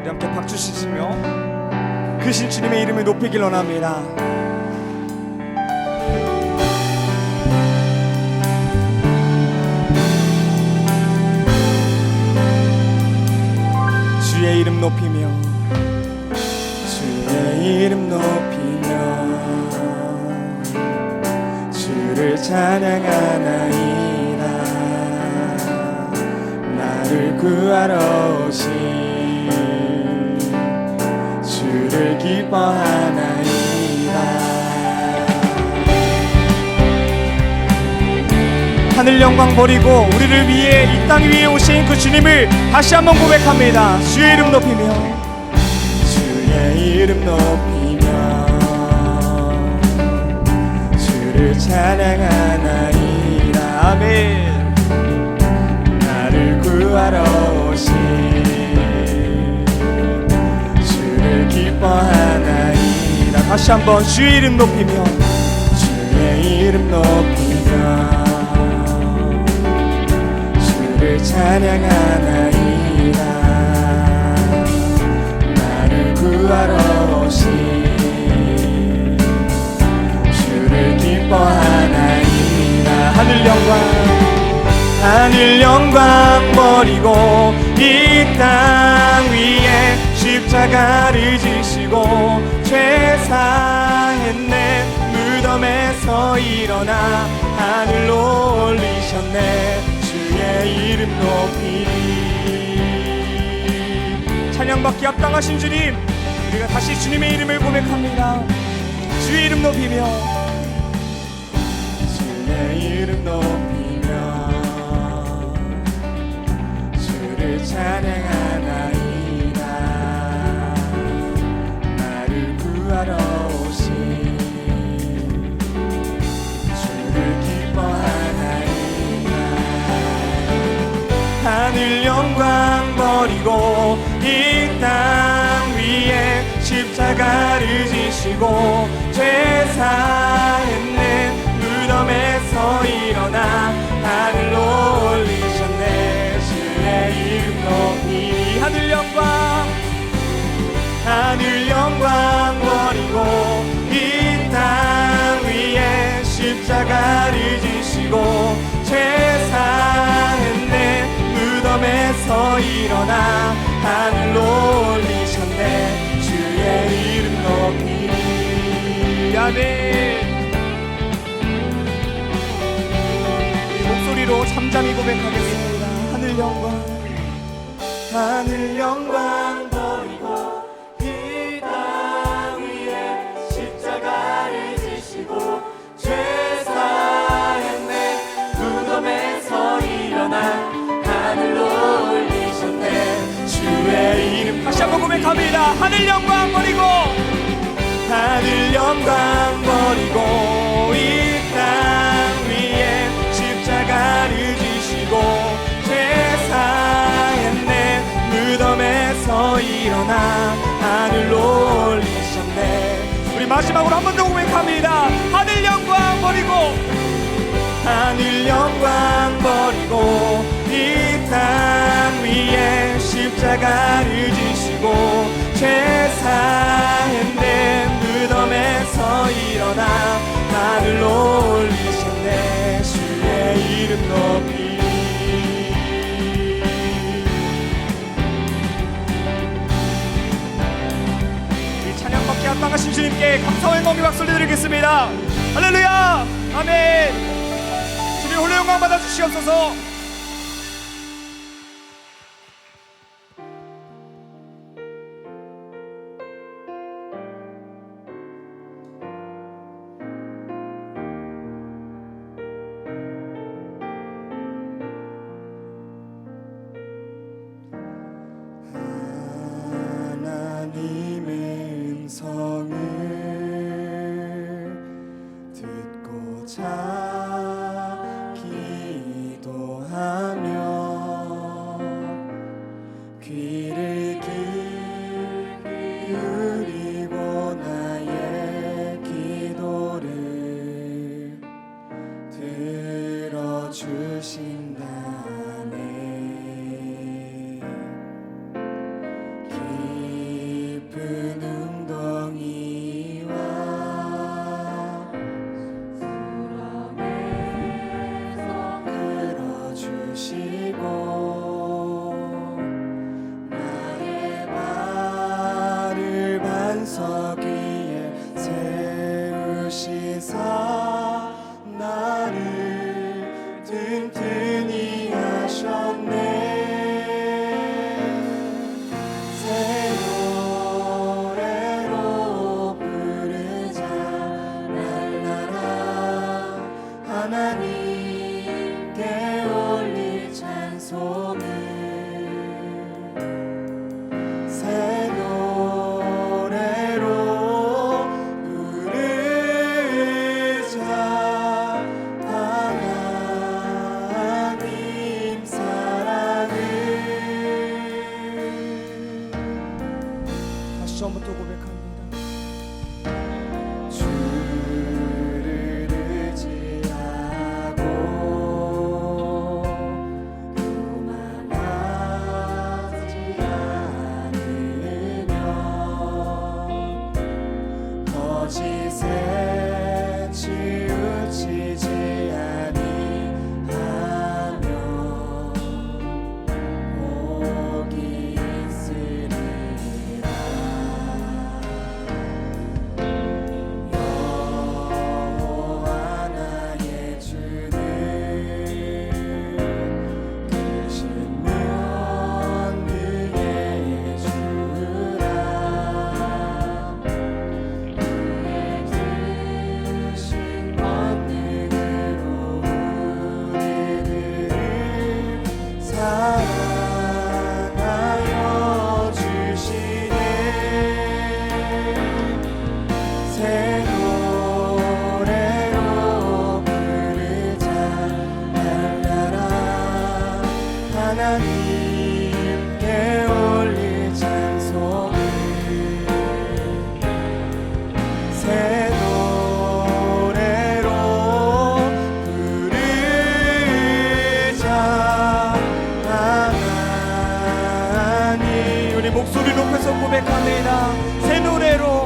우리 함께 박수 치시며 그신 주님의 이름을 높이길 원합니다. 주의 이름 높이며 주의 이름 높이며 주를 찬양하나이다 나를 구하러 오신 기뻐하나이다 하늘 영광 버리고 우리를 위해 이 땅 위에 오신 그 주님을 다시 한번 고백합니다. 주의 이름 높이며 주의 이름 높이며 주를 찬양하나이다. 아멘. 나를 구하러 오신 주를 기뻐하나이 다. 다시 한번 주의 이름 높이며 주의 이름 높이며 주를 찬양하나이다 나를 구하러 오신 주를 기뻐하나이다 하늘 영광 하늘 영광 버리고 이 땅 위에 십자가를 지시고 일어나 하늘로 올리셨네. 주의 이름 높이. 찬양받기 합당하신 주님 우리가 다시 주님의 이름을 고백합니다. 주의 이름 높이며. 주의 이름 높이며. 주를 찬 버리고 이 땅 위에 십자가를 지시고 죄사했네 일어나 하늘로 올리셨네. 주의 이름 높이. 아멘. 우리 목소리로 잠잠히 고백하겠습니다. 하늘 영광 하늘 영광 고백합니다. 하늘 영광 버리고. 하늘 영광 버리고 이 땅 위에 십자가를 지시고 죄사했네 무덤에서 일어나 하늘로 올리셨네. 우리 마지막으로 한 번 더 고백합니다. 하늘 영광 버리고. 하늘 영광 버리고 이 땅 위에 십자가를 지시고 죄사했네 무덤에서 일어나 하늘로 올리셨네 주의 이름 높이. 이 찬양받기 합당하신 주님께 감사와 영광의 박수를 드리겠습니다. 할렐루야! 아멘! 주님 홀로 영광 받아주시옵소서 time. 나를 든든히 하셨네. 하나님. 앞에서 고백합니다. 새 노래로